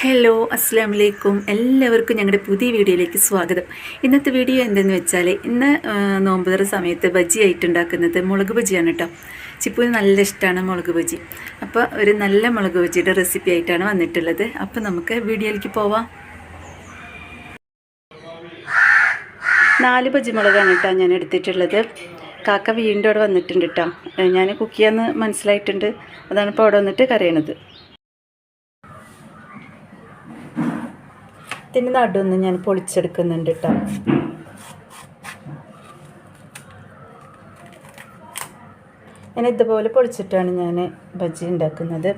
Hello അസ്സാം വലൈക്കും എല്ലാവർക്കും ഞങ്ങളുടെ പുതിയ വീഡിയോയിലേക്ക് സ്വാഗതം. ഇന്നത്തെ വീഡിയോ എന്തെന്ന് വെച്ചാൽ ഇന്ന് നോമ്പുതറ സമയത്ത് ബജി ആയിട്ട് ഉണ്ടാക്കുന്നത് മുളക് ബജിയാണ് കേട്ടോ ചിപ്പൂന് നല്ല ഇഷ്ടമാണ് മുളക് ബജി അപ്പോൾ ഒരു നല്ല മുളക് ബജിയുടെ റെസിപ്പി ആയിട്ടാണ് വന്നിട്ടുള്ളത്. അപ്പോൾ നമുക്ക് വീഡിയോയിലേക്ക് പോവാം. നാല് ബജി മുളകാണ് കേട്ടോ ഞാൻ എടുത്തിട്ടുള്ളത്. കാക്ക വീണ്ടും അവിടെ വന്നിട്ടുണ്ട് കേട്ടോ ഞാൻ കുക്ക് ചെയ്യാമെന്ന് മനസ്സിലായിട്ടുണ്ട്. അതാണ് ഇപ്പോൾ അവിടെ വന്നിട്ട് കരയണത് ഇതിന്റെ നടുന്ന് ഞാൻ പൊളിച്ചെടുക്കുന്നുണ്ട് കേട്ടോ ഞാൻ ഇതുപോലെ പൊളിച്ചിട്ടാണ് ഞാൻ ബജ്ജി ഉണ്ടാക്കുന്നത്.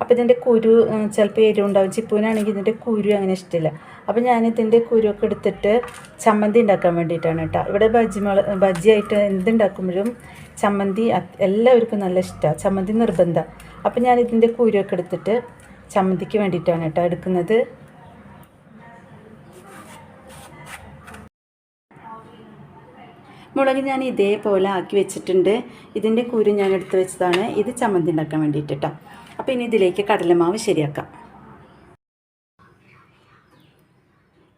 അപ്പോൾ ഇതിന്റെ കുരു ചിലപ്പോൾ എരിവുണ്ടാവും. ചിപ്പൂനാണെങ്കിൽ ഇതിന്റെ കുരു അങ്ങനെ ഇഷ്ടമില്ല. അപ്പോൾ ഞാൻ ഇതിന്റെ കുരുവൊക്കെ എടുത്തിട്ട് ചമ്മന്തി ഉണ്ടാക്കാൻ വേണ്ടിയിട്ടാണ് കേട്ടോ ഇവിടെ ബജ്ജി മുള ബജ്ജിയായിട്ട് എന്തുണ്ടാക്കുമ്പോഴും ചമ്മന്തി എല്ലാവർക്കും നല്ല ഇഷ്ടമാണ് ചമ്മന്തി നിർബന്ധം. അപ്പോൾ ഞാൻ ഇതിന്റെ കുരുവൊക്കെ എടുത്തിട്ട് ചമ്മന്തിക്ക് വേണ്ടിയിട്ടാണ് കേട്ടോ എടുക്കുന്നത്. മുളക് ഞാൻ ഇതേപോലെ ആക്കി വെച്ചിട്ടുണ്ട്. ഇതിന്റെ കുരു ഞാൻ എടുത്ത് വെച്ചതാണ്. ഇത് ചമ്മന്തി ഉണ്ടാക്കാൻ വേണ്ടിയിട്ട് കേട്ടോ അപ്പോൾ ഇനി ഇതിലേക്ക് കടലമാവ് ശരിയാക്കാം.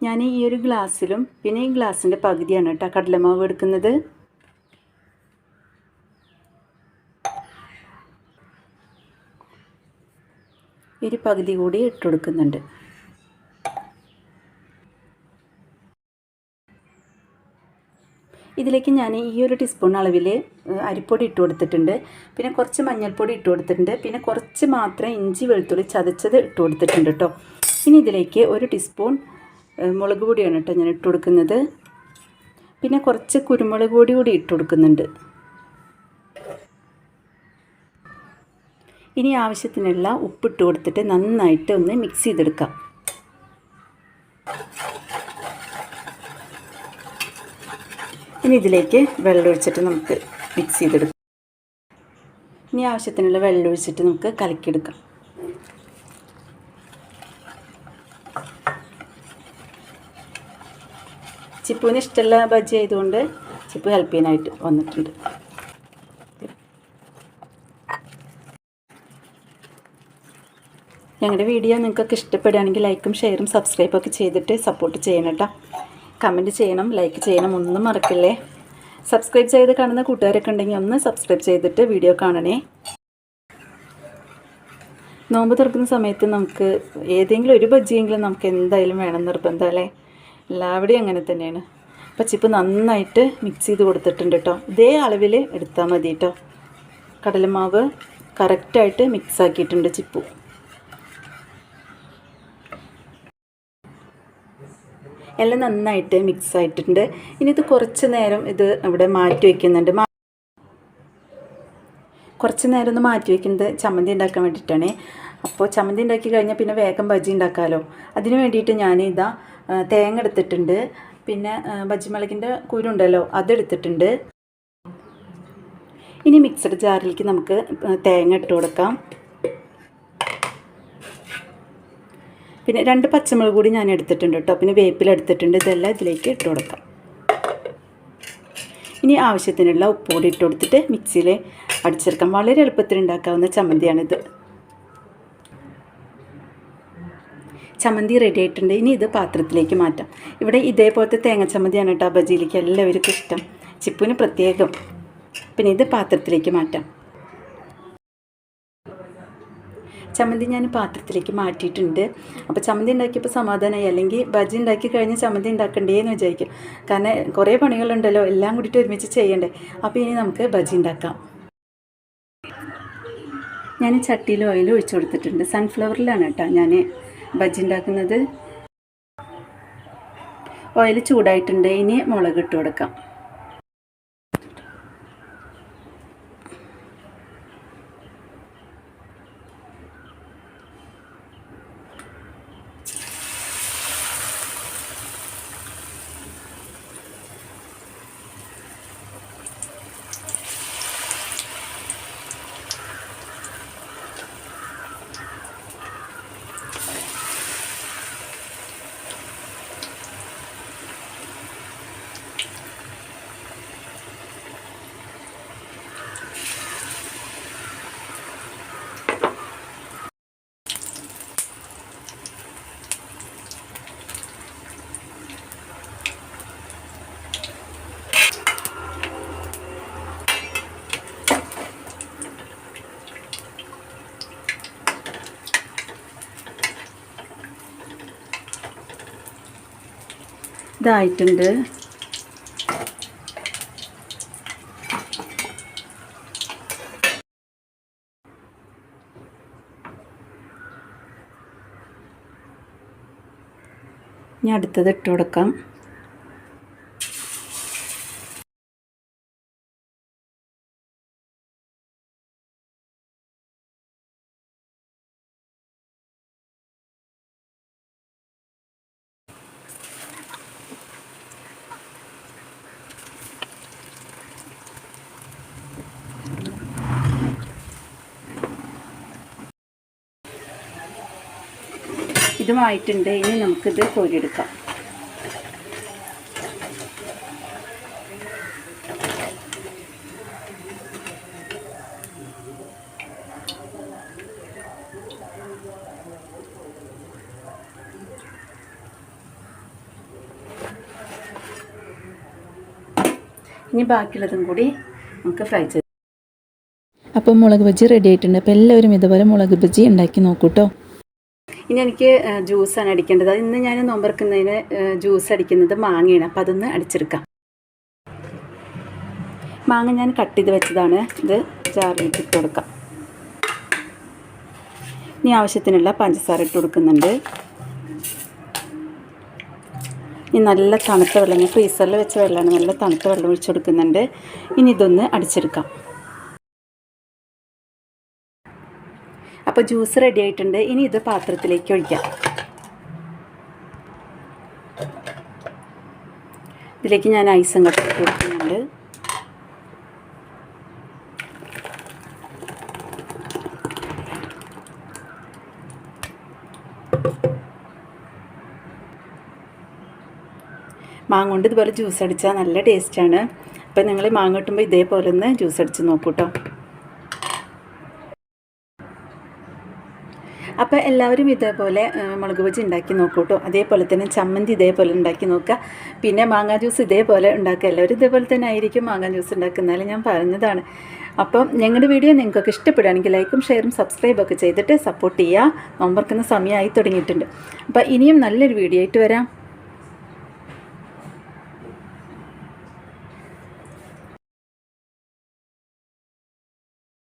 ഞാൻ ഈ ഒരു ഗ്ലാസ്സിലും പിന്നെ ഈ ഗ്ലാസ്സിന്റെ പകുതിയാണ് കേട്ടോ കടലമാവ് എടുക്കുന്നത്. ഒരു പകുതി കൂടി ഇട്ട് കൊടുക്കുന്നുണ്ട്. ഇതിലേക്ക് ഞാൻ ഈ ഒരു ടീസ്പൂൺ അളവിൽ അരിപ്പൊടി ഇട്ട് കൊടുത്തിട്ടുണ്ട്. പിന്നെ കുറച്ച് മഞ്ഞൾപ്പൊടി ഇട്ട് കൊടുത്തിട്ടുണ്ട്. പിന്നെ കുറച്ച് മാത്രം ഇഞ്ചി വെളുത്തുള്ളി ചതച്ചത് ഇട്ട് കൊടുത്തിട്ടുണ്ട് കേട്ടോ ഇനി ഇതിലേക്ക് ഒരു ടീസ്പൂൺ മുളക് പൊടിയാണ് കേട്ടോ ഞാൻ ഇട്ട് കൊടുക്കുന്നത്. പിന്നെ കുറച്ച് കുരുമുളക് പൊടി കൂടി ഇട്ട് കൊടുക്കുന്നുണ്ട്. ഇനി ആവശ്യത്തിനുള്ള ഉപ്പിട്ട് കൊടുത്തിട്ട് നന്നായിട്ട് ഒന്ന് മിക്സ് ചെയ്തെടുക്കാം. ഇനി ഇതിലേക്ക് വെള്ളം ഒഴിച്ചിട്ട് നമുക്ക് മിക്സ് ചെയ്തെടുക്കാം. ഇനി ആവശ്യത്തിനുള്ള വെള്ളം ഒഴിച്ചിട്ട് നമുക്ക് കലക്കിയെടുക്കാം. ചിപ്പുവിന് ഇഷ്ടമുള്ള ബജ്ജി ആയതുകൊണ്ട് ചിപ്പ് ഹെൽപ്പ് ചെയ്യാനായിട്ട് വന്നിട്ടുണ്ട്. ഞങ്ങളുടെ വീഡിയോ നിങ്ങൾക്കൊക്കെ ഇഷ്ടപ്പെടുകയാണെങ്കിൽ ലൈക്കും ഷെയറും സബ്സ്ക്രൈബൊക്കെ ചെയ്തിട്ട് സപ്പോർട്ട് ചെയ്യണം കേട്ടോ. കമന്റ് ചെയ്യണം ലൈക്ക് ചെയ്യണം ഒന്നും മറക്കല്ലേ? സബ്സ്ക്രൈബ് ചെയ്ത് കാണുന്ന കൂട്ടുകാരൊക്കെ ഉണ്ടെങ്കിൽ ഒന്ന് സബ്സ്ക്രൈബ് ചെയ്തിട്ട് വീഡിയോ കാണണേ. നോമ്പ് തുറക്കുന്ന സമയത്ത് നമുക്ക് ഏതെങ്കിലും ഒരു ബജ്ജിയെങ്കിലും നമുക്ക് എന്തായാലും വേണം നിർബന്ധം അല്ലേ? എല്ലാവിടെയും അങ്ങനെ തന്നെയാണ്. പച്ചിപ്പ് ചിപ്പ് നന്നായിട്ട് മിക്സ് ചെയ്ത് കൊടുത്തിട്ടുണ്ട് കേട്ടോ ഇതേ അളവിൽ എടുത്താൽ മതി കേട്ടോ കടലമാവ് കറക്റ്റായിട്ട് മിക്സ് ആക്കിയിട്ടുണ്ട് ചിപ്പു. എല്ലാം നന്നായിട്ട് മിക്സ് ആയിട്ടുണ്ട്. ഇനി ഇത് കുറച്ച് നേരം ഇത് ഇവിടെ മാറ്റി വയ്ക്കുന്നുണ്ട് കുറച്ച് നേരം ഒന്ന് മാറ്റി വയ്ക്കുന്നത് ചമ്മന്തി ഉണ്ടാക്കാൻ വേണ്ടിയിട്ടാണ്. അപ്പോൾ ചമ്മന്തി ഉണ്ടാക്കി കഴിഞ്ഞാൽ പിന്നെ വേഗം ബജി ഉണ്ടാക്കാമല്ലോ അതിന് വേണ്ടിയിട്ട് ഞാൻ ഇതാ തേങ്ങ എടുത്തിട്ടുണ്ട്. പിന്നെ ബജിമുളകിന്റെ കുരുണ്ടല്ലോ അതെടുത്തിട്ടുണ്ട് ഇനി മിക്സഡ് ജാറിലേക്ക് നമുക്ക് തേങ്ങ ഇട്ട് കൊടുക്കാം. പിന്നെ രണ്ട് പച്ചമുളക് കൂടി ഞാൻ എടുത്തിട്ടുണ്ട് കേട്ടോ. പിന്നെ വേപ്പില എടുത്തിട്ടുണ്ട്. ഇതെല്ലാം ഇതിലേക്ക് ഇട്ട് കൊടുക്കാം. ഇനി ആവശ്യത്തിനുള്ള ഉപ്പുകൂടി ഇട്ട് കൊടുത്തിട്ട് മിക്സിയിൽ അടിച്ചെടുക്കാം. വളരെ എളുപ്പത്തിൽ ഉണ്ടാക്കാവുന്ന ചമ്മന്തിയാണിത്. ചമ്മന്തി റെഡി ആയിട്ടുണ്ട്. ഇനി ഇത് പാത്രത്തിലേക്ക് മാറ്റാം. ഇവിടെ ഇതേപോലത്തെ തേങ്ങ ചമ്മന്തിയാണ് കേട്ടോ ബജിയിലേക്ക് എല്ലാവർക്കും ഇഷ്ടം. ചിപ്പുവിന് പ്രത്യേകം. പിന്നെ ഇത് പാത്രത്തിലേക്ക് മാറ്റാം. ചമ്മന്തി ഞാൻ പാത്രത്തിലേക്ക് മാറ്റിയിട്ടുണ്ട്. അപ്പോൾ ചമ്മന്തി ഉണ്ടാക്കിയപ്പോൾ സമാധാനമായി അല്ലെങ്കിൽ ബജി ഉണ്ടാക്കി കഴിഞ്ഞ് ചമ്മന്തി ഉണ്ടാക്കണ്ടേ എന്ന് വിചാരിക്കും. കാരണം കുറേ പണികളുണ്ടല്ലോ എല്ലാം കൂടിയിട്ട് ഒരുമിച്ച് ചെയ്യണ്ടേ. അപ്പോൾ ഇനി നമുക്ക് ബജി ഉണ്ടാക്കാം. ഞാൻ ചട്ടിയിൽ ഓയിൽ ഒഴിച്ചു കൊടുത്തിട്ടുണ്ട്. സൺഫ്ലവറിലാണ് കേട്ടോ ഞാൻ ബജി ഉണ്ടാക്കുന്നത്. ഓയിൽ ചൂടായിട്ടുണ്ട്. ഇനി മുളക് ഇട്ട് കൊടുക്കാം. ഇതായിട്ടുണ്ട്. ഇനി അടുത്തത് ഇട്ട് കൊടുക്കാം. ഇതുമായിട്ടുണ്ട്. ഇനി നമുക്കിത് കോരിയെടുക്കാം. ഇനി ബാക്കിയുള്ളതും കൂടി നമുക്ക് ഫ്രൈ ചെയ്ത് അപ്പോൾ മുളക് ബജ്ജി റെഡി ആയിട്ടുണ്ട്. അപ്പോൾ എല്ലാവരും ഇതുപോലെ മുളക് ബജ്ജി ഉണ്ടാക്കി നോക്കൂട്ടോ ഇനി എനിക്ക് ജ്യൂസാണ് അടിക്കേണ്ടത്. അത് ഇന്ന് ഞാൻ നോമ്പറക്കുന്നതിന് ജ്യൂസ് അടിക്കുന്നത് മാങ്ങയാണ്. അപ്പോൾ അതൊന്ന് അടിച്ചെടുക്കാം. മാങ്ങ ഞാൻ കട്ട് ചെയ്ത് വെച്ചതാണ്. ഇത് ജാറിലേക്ക് ഇട്ട് കൊടുക്കാം. ഇനി ആവശ്യത്തിനുള്ള പഞ്ചസാര ഇട്ട് കൊടുക്കുന്നുണ്ട്. ഇനി നല്ല തണുത്ത വെള്ളം ഫ്രീസറിൽ വെച്ച വെള്ളമാണ്. നല്ല തണുത്ത വെള്ളം ഒഴിച്ചു കൊടുക്കുന്നുണ്ട്. ഇനി ഇതൊന്ന് അടിച്ചെടുക്കാം. അപ്പോൾ ജ്യൂസ് റെഡി ആയിട്ടുണ്ട്. ഇനി ഇത് പാത്രത്തിലേക്ക് ഒഴിക്കാം. ഇതിലേക്ക് ഞാൻ ഐസും കട്ട് കൊടുക്കുന്നുണ്ട്. മാങ്ങ കൊണ്ട് ഇതുപോലെ ജ്യൂസ് അടിച്ചാൽ നല്ല ടേസ്റ്റാണ് അപ്പോൾ നിങ്ങൾ മാങ്ങ കിട്ടുമ്പോൾ ഇതേപോലെ ഒന്ന് ജ്യൂസ് അടിച്ച് നോക്കൂട്ടോ. അപ്പോൾ എല്ലാവരും ഇതേപോലെ മുളക് ബജി ഉണ്ടാക്കി നോക്കൂട്ടോ. അതേപോലെ തന്നെ ചമ്മന്തി ഇതേപോലെ ഉണ്ടാക്കി നോക്കുക പിന്നെ മാങ്ങാ ജ്യൂസ് ഇതേപോലെ ഉണ്ടാക്കുക. എല്ലാവരും ഇതേപോലെ തന്നെ ആയിരിക്കും മാങ്ങാ ജ്യൂസ് ഉണ്ടാക്കുന്നത് ഞാൻ പറഞ്ഞതാണ്. അപ്പം ഞങ്ങളുടെ വീഡിയോ നിങ്ങൾക്കൊക്കെ ഇഷ്ടപ്പെടുകയാണെങ്കിൽ ലൈക്കും ഷെയറും സബ്സ്ക്രൈബൊക്കെ ചെയ്തിട്ട് സപ്പോർട്ട് ചെയ്യുക. നോമ്പർക്കുന്ന സമയമായി തുടങ്ങിയിട്ടുണ്ട്. അപ്പോൾ ഇനിയും നല്ലൊരു വീഡിയോ ആയിട്ട് വരാം.